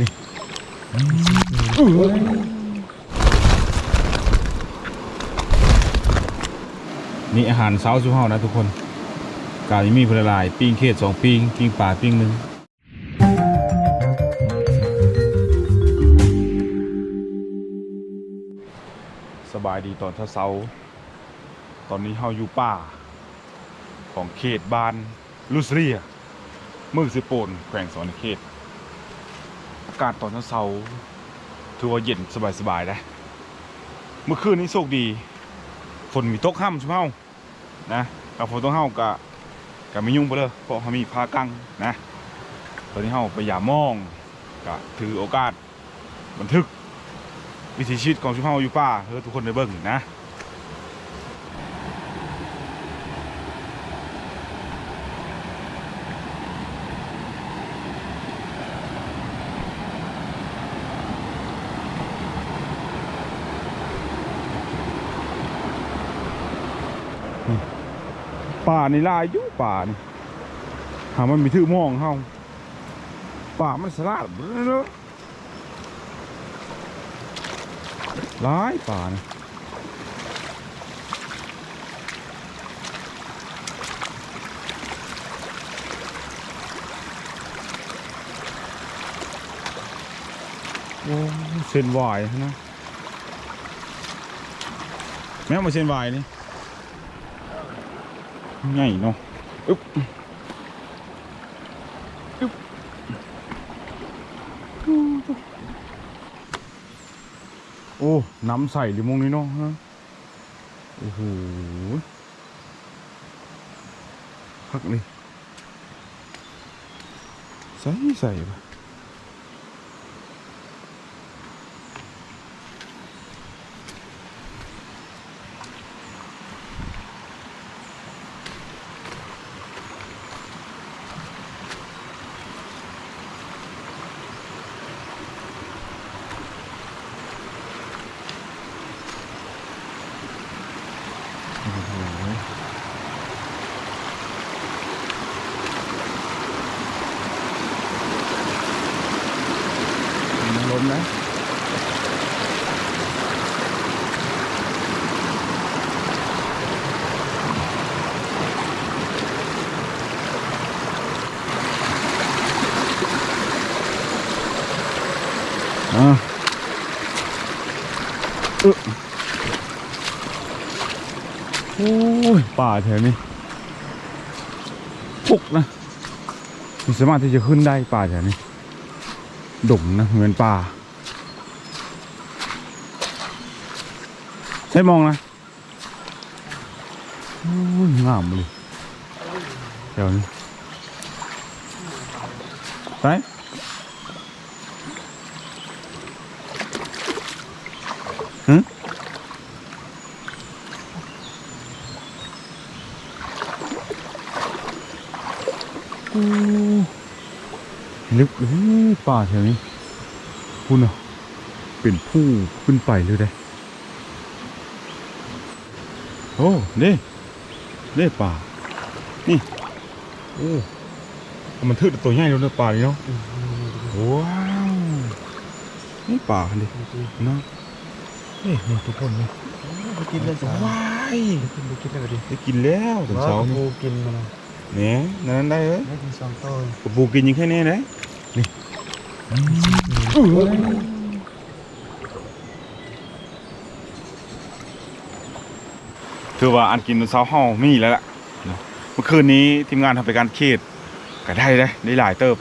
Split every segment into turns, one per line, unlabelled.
นี่นี่อาหารเช้าสุเฮานะทุกคนกามีพลลายปิ้งเขตสองปิ้งปิ้งปลาปิ้งหนึ่งสบายดีตอนเช้าตอนนี้เฮาอยู่ป่า ของเขตบ้านลุสเรียมือสิโปนแขวงสวรรณเขตากาศตอนเช้าถือว่าเย็นสบายๆนะ เมื่อคืนนี้โชคดี ฝนมีตกห้ำใช่ไหมเฮานะกับฝนตกห้ำกะกะไม่ยุ่งไปเลยเพราะเขามีพากังนะ ตอนนี้เฮาไปหยามองกะถือโอกาสบันทึก วิถีชีวิตของชุมเฮาอยู่ป่าเพื่อทุกคนได้เบิ่งนะ ป่านี่ลายอยู่ป่านี่หามันมีถือมองเฮาป่ามันสลาดเบ้อเนอะลายป่านี่โอ้เส้นวายนะแม่มาเส้นวายนี่ ง่ายเนาะอึ๊บอึ๊บโอ้ น้ำใสหรือมงนี้เนาะฮะโอ้โหพักเลยใส่ใส่ปะ โอ้ยป่าแถวนี้ปุกนะมีสามารถที่จะขึ้นได้ป่าแถวนี้ดงนะเหมือนป่าใช่มองนะโอ้ยงามเลยแถวนี้ไป ลึกเอ้ยป่าแถวนี้คุณอะเป็นผู้ขึ้นไปเลยได้โอ้นี่นี่ป่า นี่โอ้มันทึกตัวใหญ่เลยนะป่านี่เนาะว้าวนี่ป่าดิเนาะนี่นี่ทุกคนนี่
ไปกินเลยจ้ะ
ว้าย
กินไปกินเลยดิ
ได้กินแล้วตอนเช้า
ปู
นี่
กินมา
เนี่ยนั่นได้เลย
ได้กินสองตัว
กับปูกินอยังแค่นี้นะนี่ถือว่าอันกินตอนเช้าเฮามีแล้วล่ะเนาะเมื่อคืนนี้ทีมงานทำไปการเขตก็ได้ได้ได้หลายเติบ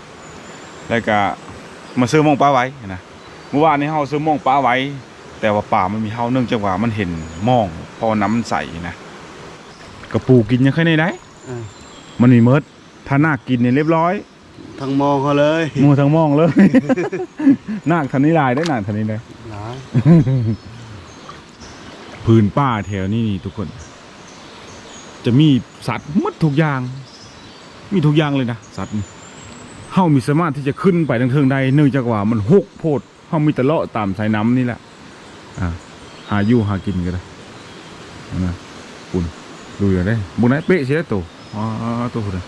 แล้วก็มาซื้อหมองปลาไว้นะเมื่อวานนี้เฮาซื้อหมองปลาไว้ แต่ว่าป่ามันมีเฮาเนื่องจากว่ามันเห็นหมองเพอน้ำมันใสนะกระปูกินยังแค่นี้ได้ มันมีเมิดถ้านาคกินเนี่ยเรียบร้อย
ทั้งมองเขาเลย
มัวทั้งมองเลย นาคทันนี้ลายได้นาคทันนี้เลย
หนา
พื้นป่าแถวนี้นี่ทุกคน จะมีสัตว์หมดทุกอย่าง มีทุกอย่างเลยนะสัตว์นี่เฮามีสามารถที่จะขึ้นไปทางเทิงได้เนื่องจากว่ามันหกโพดเฮามีแต่เลาะตามสายน้ำนี่แหละอ่าหาอยู่หากินกันเลยนะคุณดูอย่างได้บุญไหนเป๊ะใช่ไหมตัว อ๋อตัวคุณ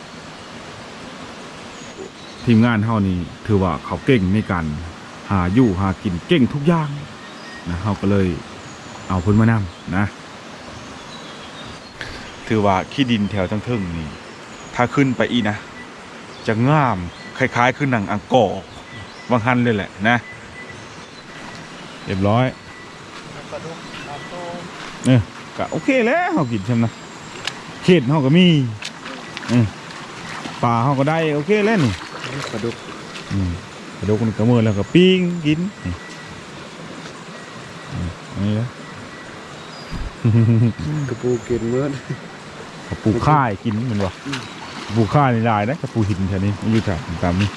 ทีมงานเฮานี่ถือว่าเขาเก่งในการหาอยู่หากินเก่งทุกอย่างนะเขาก็เลยเอาเพิ่นมานำนะ ถือว่าขี้ดินแถวทั้งเทิงนี่ ถ้าขึ้นไปอีกนะ จะงามคล้ายๆคือหนังอังกอร์บางฮันเลยแหละนะ เรียบร้อย
ปลาดุกปลาโต
เนี่ยก็โอเคแล้วเขากินใช่ไหมนะเขตเขาก็มีเออป่าเขาก็ได้โอเคแล้วนี่
ปลาดุก
อืมกระดูกนี่ก็มือแล้วก็ปิ้งกินนี่อืมอันนี้นะ
กระปูกินเมื่อก
ระปูข่ายกินแมันวะกระปูข่ายนี่หลายนะกระปูหินแถวนี้มันอยู่แถวตามนี้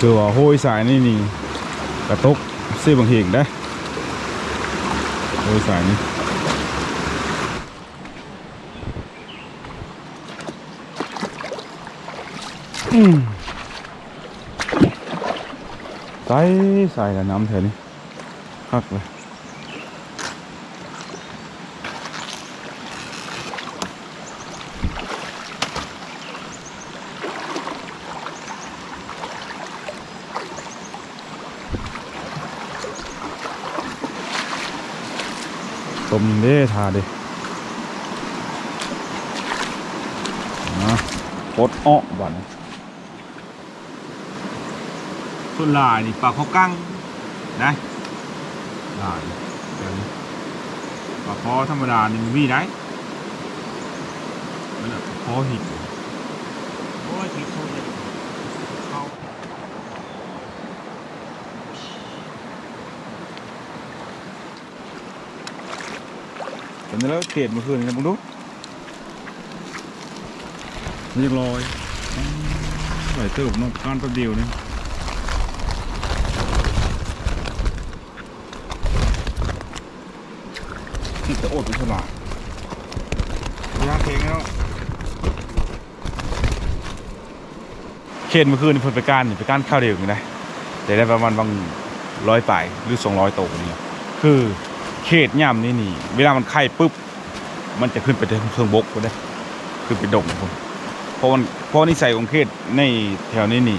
คือว่าห้อยสายนี่นี่กระตุกเสียบางเหงได้ห้อยสายนี่ใส่ใส่กับน้ำแถวนี้คักเลย ต้มเด้ทาเด้นะปดอ้อบันส่วนลายนี่ปลาข้าวกั้งนะลายเดี๋ยวนี้ปลาคอธรรมดานี่มันมีได้มันน่ะปลาคอหิน
โอ้ยผิดโทษเลยเขา
เป็ นแล้วเกตเมื่อคืนนะมึงดูมันยังลอยอืมไหลเติบนอกการแป๊บเดียวนี่ติดจะอดเป็นฉลาดยาเพลงแล้วเขตเมื่อคืนนี่เพิ่นไปการนี่ไปการข้าวเดียวกันได้แต่ได้ประมาณบางร้อยปลายหรือสองร้อยโตนี่คือ เขตย่ำนี่นี่ เวลามันไข่ปุ๊บ มันจะขึ้นไปถึงเครื่องบกก็ได้ขึ้นไปดงผมเพราะมันเพราะนิสัยของเขตในแถวนี้นี่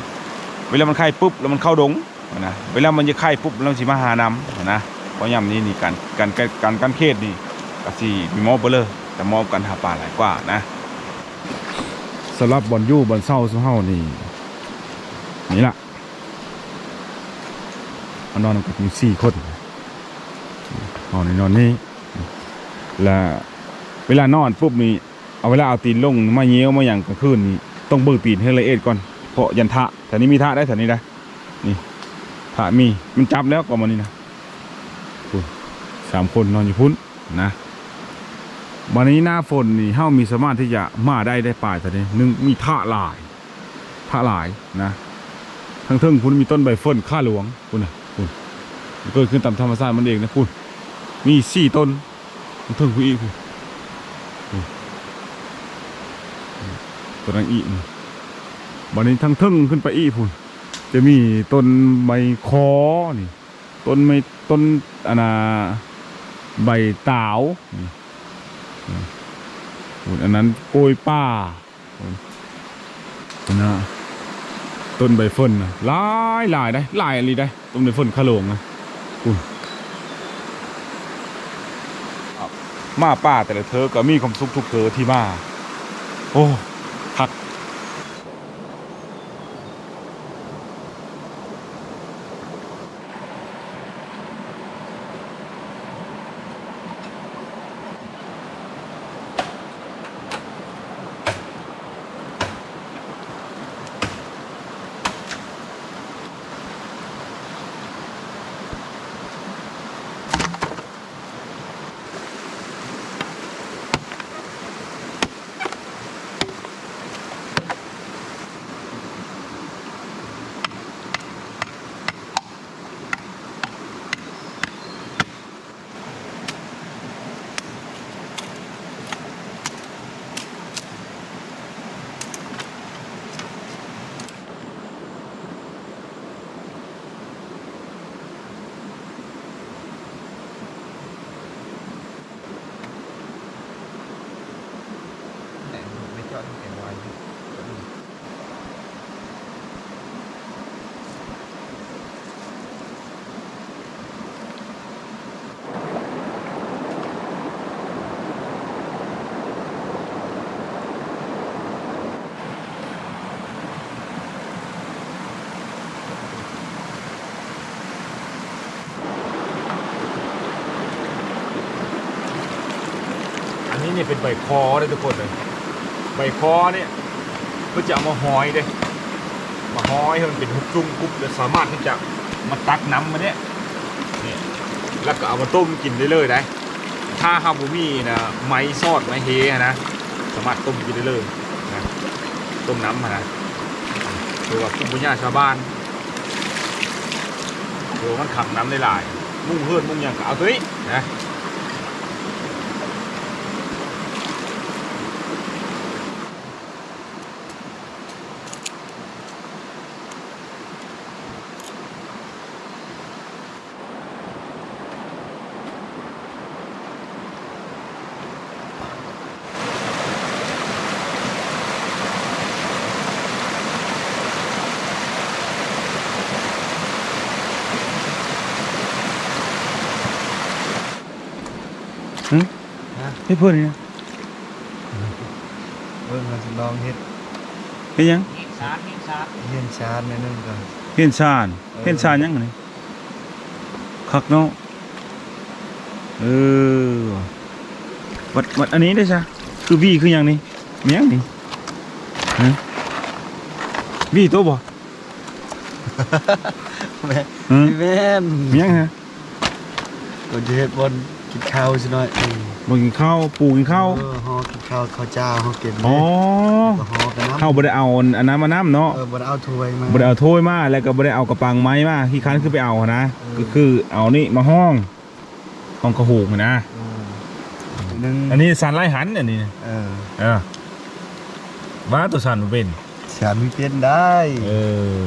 เวลามันไข่ปุ๊บแล้วมันเข้าดงนะเวลามันจะไข่ปุ๊บแล้วสิมาหาน้ำนะเพราะย่ำนี้นี่การการการการเขตนี่ก็สิมีมอบเบลอแต่มอบกันหาปลาหลายกว่านะสำหรับบอลยู่บอลเศร้าสุเฮานี่นี่ละมันนอนกันอยู่สี่คน อนในนอนนี่แล้วเวลานอนปุ๊บนี่เอาเวลาเอาตีนลงมาเงี้ยวมาอย่างกลางคืนนี่ต้องเบิกตีนให้ละเอียดก่อนเพราะยันทะแถวนี้มีทะได้แถวนี้ได้นี่ทะมีมันจับแล้วก็มานี่นะสามคนนอนอยู่พุ่นนะวันนี้หน้าฝนนี่เฮามีสามารถที่จะมาได้ได้ป่าแถวนี้หนึ่งมีทะหลายทะหลายนะทั้งเทิงพุ่นมีต้นใบเฟิร์นข้าหลวงพุ่นะพุ่นมันเกิดขึ้นตามธรรมชาติมันเองนะคุณ มีสี่ต้นมันเทิงคุยอีกคุณคุณตัวนั้นอีกนี่บันนี้ทั้งเทิงขึ้นไปอีกคุณจะมีต้นใบคอนี่ต้นไม้ต้นอันนาใบตาวอันนั้นโกยป้าคุณนะต้นใบเฟินนะหลายหลายได้หลายอะไรได้ต้นใบเฟินขะโหลงนะ มาป้าแต่ละเธอก็มีความสุขทุกเธอที่มา โอ้
เป็นใบคอเลยทุกคนเลยใบคอเนี่ยก็จะเอามาหอยเลยมาหอยให้มันเป็นหุบจุ้งกุ๊บแล้วสามารถที่จะมาตักน้ำมาเนี่ยเนี่ยแล้วก็เอามาต้มกินได้เลยนะถ้าฮาบูมี่นะไม้ซอดไม้เฮนะสามารถต้มกินได้เลยนะต้มน้ำนะคือว่าภูมิปัญญาชาวบ้านโอ้มันขังน้ำได้หลาย มุ่งเฮือนมุ่งหยังก็เอาตัวนี้นะ
ไม่พูดเลยนะ
เบิ่งมันสิลองเฮ็ด
เห็นยัง
เฮ็ดชาร์จเฮ็ดชาร์จเฮ็ดชาร์จแม่นึงก่อน
เห็นชาญเห็นชาญยังไงคักเนาะเออวัดวัดอันนี้ได้ใช่คือวีคืออย่างนี้เมียงนี่ฮะวีตัวบ่
แม่
ฮะ
แม่น
เมียงฮะ
ก็จะเฮ็ดบน กินข้าวสิหน่อยอืม
บ่กินข้าวปูกินข้าว
เออฮอกินข้าวข้าวเจ้าฮอเก็บ
อ๋อ
ก็ฮอกันน้ำ
ข้าวบ่ได้เอาอันนั้นมาน้ำเนาะ
เออบ่ได้เอาถ้วยมา
บ่ได้เอาถ้วยมาแล้วก็บ่ได้เอากระปังไม้มาที่คันคือไปเอานะ
เออ
ก็คือเอานี่มาห้องห้องกระหูกนะ
อืมหนึ่ง
อันนี้สันไล่หันอันนี้
เออ
เออว่าตัวสันมันเป็น
ฉันมีเป็นได้
เออ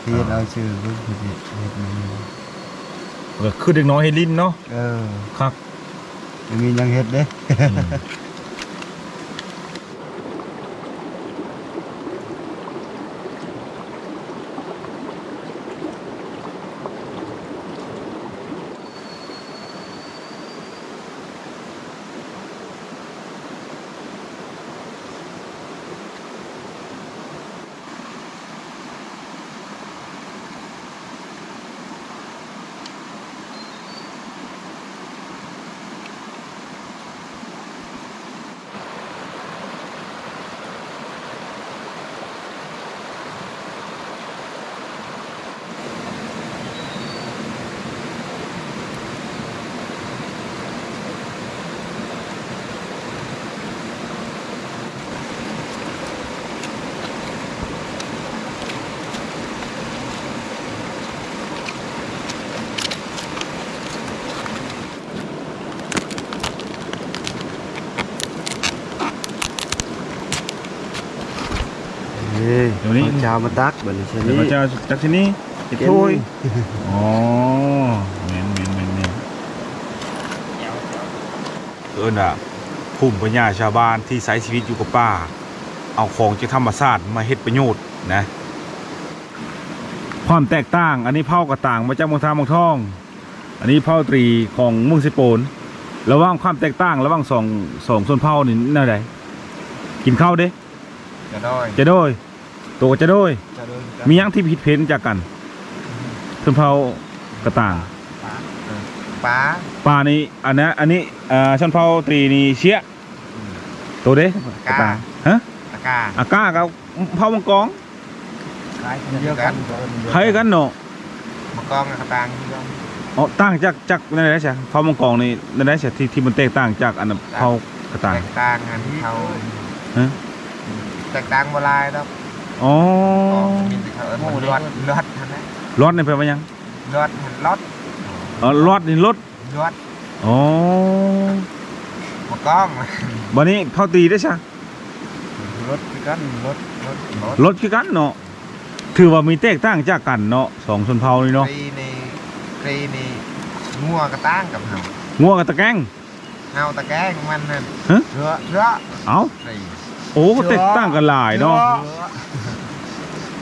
เฮ็ดเอาชื่อเบิ่งคือสิเฮ็ดมัน
ก็คือเด็กน้อยให้ลิ้นเนาะ
เออ
ครับ
ยังมียังเฮ็ดเด้ เฮ้ย
เดี๋ยวนี้
ข้าวเจ้ามาตักบัดนี้ใช่
เดี๋ยว
นี้
พระเจ้าจากที่นี่เห็ดถ้วยอ๋อแม่นแม่นแม่นแม่นเอิ้นอะภูมิปัญญาชาวบ้านที่ใช้ชีวิตอยู่กับป่า เอาของจากธรรมชาติมาเฮ็ดประโยชน์นะ ความแตกต่าง อันนี้เผากระต่างมาจากเมืองทางเมืองทอง อันนี้เผาตรีของเมืองสิโปนระหว่างความแตกต่างระหว่างสองสองส่วนเผานี่แนวใดกินข้าวเด้
จะได้
จะโดย ตัวก็จะโดย
จะได้
มีหยังที่ผิดเพ้นจากกันส่วนเผากระต่าง
ป้า
ปลานี่อันนี้อันนี้อ่าชนเผาตรีนี่เชี่ยตัวเด้กระต่างฮะ
ตะกา
อาก้ากับเผามังกร
คล้ายเดียวกัน
ใครกันเนาะ
มะกองกับตางที่กัน
อ๋อต่างจากจากนั่นได้ใช่เผามังกรนี่นั่นได้ใช่ที่ที่มันแตกต่างจากอันนั้นเผากระต่าง
แตกต่างกันเขา
ฮะ
แตกต่างบ่หลายดอก
อ๋อ
มีแต่เขาเอิ้นว่าลวดลวดเท่านั้น
รถนี่แปลว่าหยัง
ลวดหันลอด
อ๋อรถนี่รถ
ลวด
อ๋อ
มะกอง
บัดนี้เผาตีได้ใช่
รถคือกันรถรถรถ
รถคือกันเนาะถือว่ามีแตกต่างจากกันเนาะสองชนเผ่านี่เนาะ
ครีนี่ครีนี่งัวกระตั้งกับเฮา
งัวกับตะแกรง
เฮาตะแกรงมันนั่น
ฮะ
เรือเรือ
เอ้า
ครี
โอ้ก็แตกต่างกันหลายเนาะ
รือ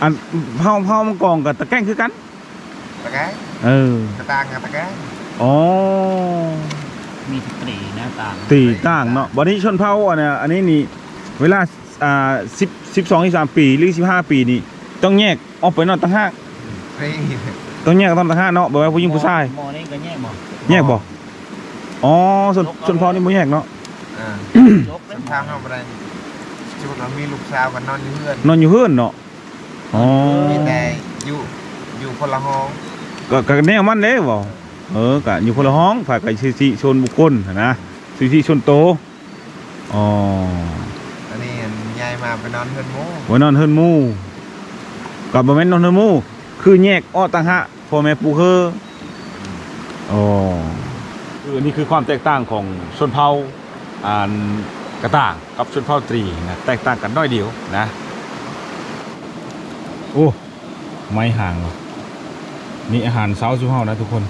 อันเผาเผามังกรกับตะแกรงคือกัน
ตะแกรง
เออ
กระตั้งกับตะแกรง
อ๋อ
มีตรีหน้าต่าง
ตีต่างเนาะบัดนี้ชนเผ่าอันเนี้ยอันนี้นี่เวลาอ่าสิบสิบสองสิบสามปีหรือสิบห้าปีนี่ต้องแยกออกไปนอนต่างหาก
ครี
ต้องแยกตอนต่างหากเนาะบอกว่าผู้หญิงผู้ชาย
หมอนี่ก็แย่หมอ
แยกบ่อ๋อชนชนเผ่านี่บ่แยกเนาะ
เออ่า
จบเลย
ทางเฮาบ่ได้ จุดว่ามีลูกสาวก็นอนอยู่เฮือน
นอนอยู่เฮือนเนาะอ๋อ
มีแต่อยู่อยู่คนละห้อง
ก็ก็แนวมันเด้บ่เออก็อยู่คนละห้องฝ่ายก็สิสิชนบุคคลหั้นนะสิสิชนโตอ๋อ
อันนี้ยายมาไปนอนเฮือนหมู่
ไว้นอนเฮือนหมู่กับบ่แม่นนอนเฮือนหมู่คือแยกอ้อต่างหากพ่อแม่ปลูกเฮืออ๋อคืออันนี้คือความแตกต่างของชนเผ่าอ่าน กระต่างกับชนเผ่าตรีนะแตกต่างกันน้อยเดียวนะโอ้ไม่ห่างหรอกนี่อาหารเช้าชุเฮานะทุกคน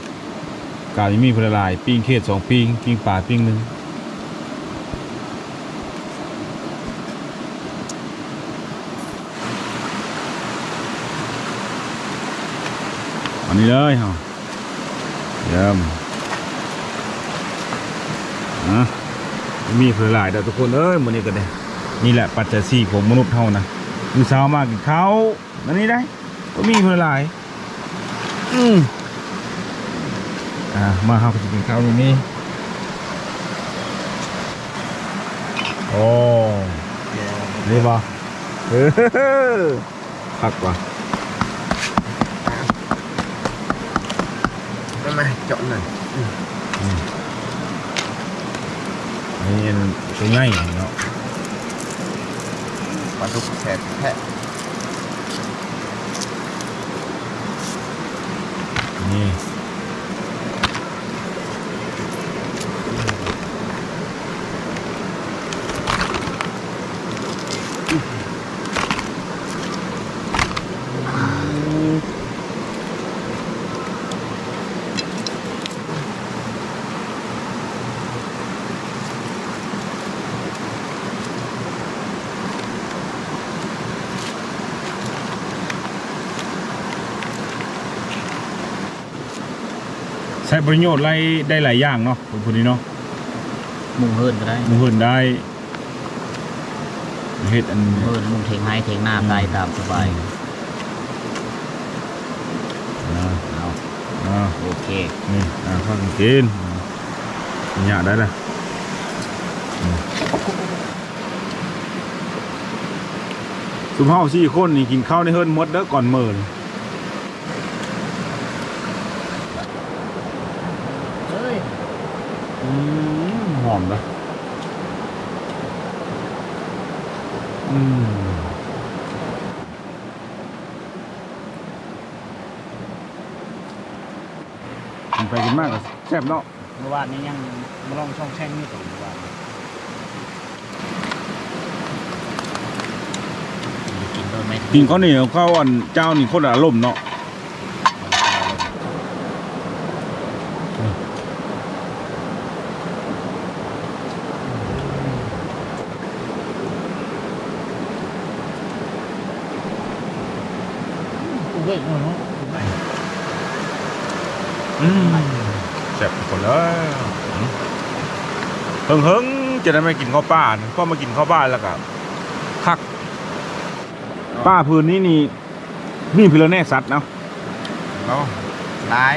กายังมีพลลายปิ้งเขตสองปิ้งปิ้งปลาปิ้งหนึ่งอันนี้เลยเฮาเยี่ยมอะ มีพลลายเด้อทุกคนเอ้ยมื้อนี้ก็ได้นี่แหละปัจจัยสี่ของมนุษย์เฮานะมื้อเช้ามากินข้าวอันนี้ได้ก็มีพลลาย อืมอ่ามาเฮาก็จะกินข้าวตรงนี้โอ้นี่บ่เออพักว่ะ
ได้ไหมเจาะหน่อย
นี่ตัวใหญ่เนาะ
ปลาดุกแสบแทะ
นี่ ประโยชน์อะไรได้หลายอย่างเนาะคนคนนี้เนาะ
มุงเฮิร์นก็ได้
มือหุ่นได้เฮ็ดอัน
เฮิร์นมุงเทงให้เทงหน้าได้ตามสบาย
อ่า
เอา
อ่า
โอเค
นี่อ่าข้าวกินหยาได้ละอืมสุภาพสี่คนนี่กินข้าวในเฮิรนหมดเด้อก่อนเมิน
เฮ้ย
อืมห อมนะอืมกินไปกินมากก็แซ่บเนาะ
เมื่อวานนี้ยังมาลองช่องแช่งนี่ต่อเมื่อวานกินโดนไหม
กินข้าวเหนียวข้าวอันเจ้านี่คนละอารมณ์เนาะ
เฮ้ย
อืมแซ่บทุกคนเลยเฮิงเฮิงๆจะได้ไม่กินข้าวป้านะก็มากินข้าวบ้านแล้วก็คัก ป้าพื้นนี้นี่นี่พิลแน่สัตว์เนาะ
เนาะหลาย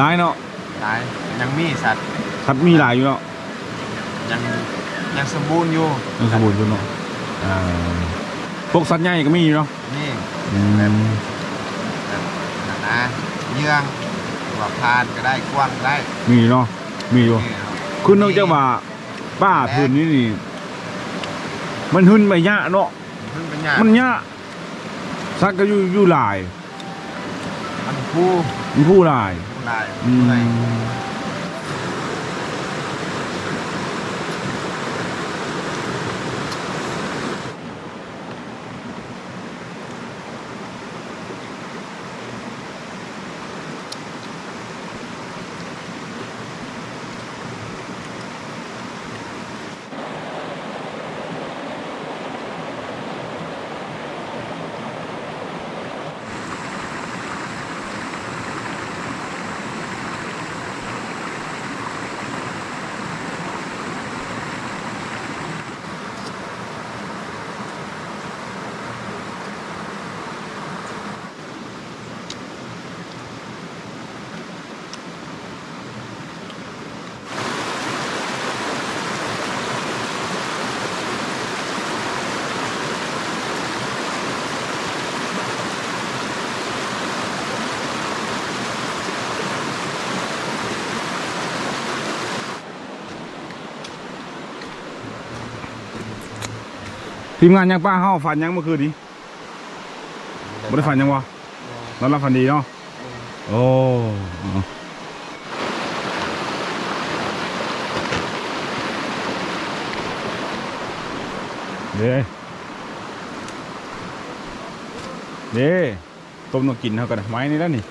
ร้ายเนาะ
หลายยังมีสัตว์
สัตว์มีหลายอยู่เนาะ
ยังยังสมบูรณ์อยู่
ยังสมบูรณ์อยู่เนาะอ่าพวกสัตว์ใหญ่ก็มีอยู่เนาะ
นี่
อืม
นั่นนะเยื่องว่าพานก็ได้กว้างก็ได้
มีเนาะมีอยู่
นี่เนาะ
คุณนอกจากว่าป้าพื้นนี้นี่ มันหึนไปยะเนาะ
เพิ่งเป็นหยา
มันยะสัตว์ก็อยู่อยู่หลาย
มันผู้
มันผู้หลาย
ผู้ลาย
อื
ผู้
ม
ลาย
ทีมงานยังป้าเฮาฝันยังเมื่อคืนนี้บ่ได้ฝันยังวะนอนรับฝันดีเนาะโอ้เด้เด้ต้มต้องกินเท่ากันไม้นี่แล้วนี่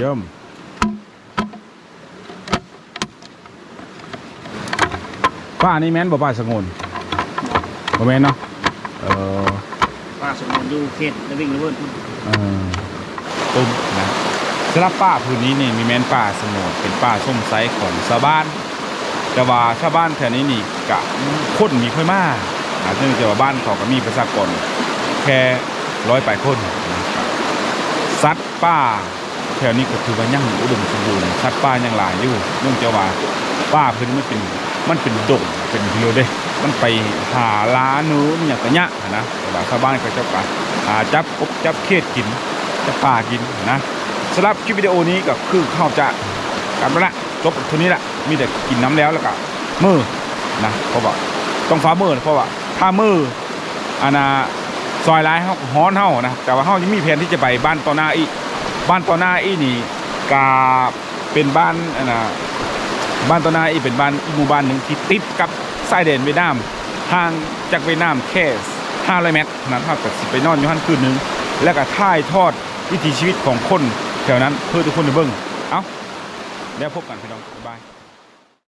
ยี่ยมป้านี่แม่นบ่ป้าสงวนบ่แม่นเนาะเออ
ป้าสมบูรณ์อยู่เขตระวิ่งระเบิดพุ่น
เออตุ้มนะสำหรับป้าพื้นนี้นี่มีแม่นป้าสงวนเป็นป้าส้มไซของชาวบ้าน แต่ว่าชาวบ้านแถวนี้นี่กะคนมีค่อยมากอาเนื่องจากว่าบ้านเขาก็มีประชากรแค่ร้อยปลายคนนะสัตว์ป่า แถวนี้ก็ถือว่ายังอุดมสมบูรณ์สัตว์ป่ายังหลายอยู่เนื่องจากว่าป่าเพื้นมันเป็นมันเป็นดงเป็นเดียวเด้ มันไปหาล้าเนื้อมันอย่างกระยะนะแต่ว่าชาวบ้านก็จะไปหาจับกบจับเขียดกินจับป่ากินนะสำหรับคลิปวิดีโอนี้ก็คือเข้าจะกลับแล้วละจบเท่านี้ละมีแต่กินน้ำแล้วแล้วก็มือนะเพราะว่าต้องฟ้ามือเพราะว่าถ้ามืออานาซอยร้ายเฮาฮ้อนเฮานะแต่ว่าเฮายังมีแผนที่จะไปบ้านต่อหน้าอีก บ้านต่อหน้าอีนี่กาเป็นบ้านอานะบ้านต่อหน้าอีเป็นบ้านอีหมู่บ้านหนึ่งที่ติดกับชายแดนเวียดนามห่างจากเวียดนามแค่500เมตรนั้นเท่ากับสิไปนอนอยู่ท่านคืนนึง แล้วก็ถ่ายทอดวิถีชีวิตของคนแถวนั้นเพื่อทุกคนได้เบิ่งเอ้าแล้วพบกันพี่น้องบ๊ายบาย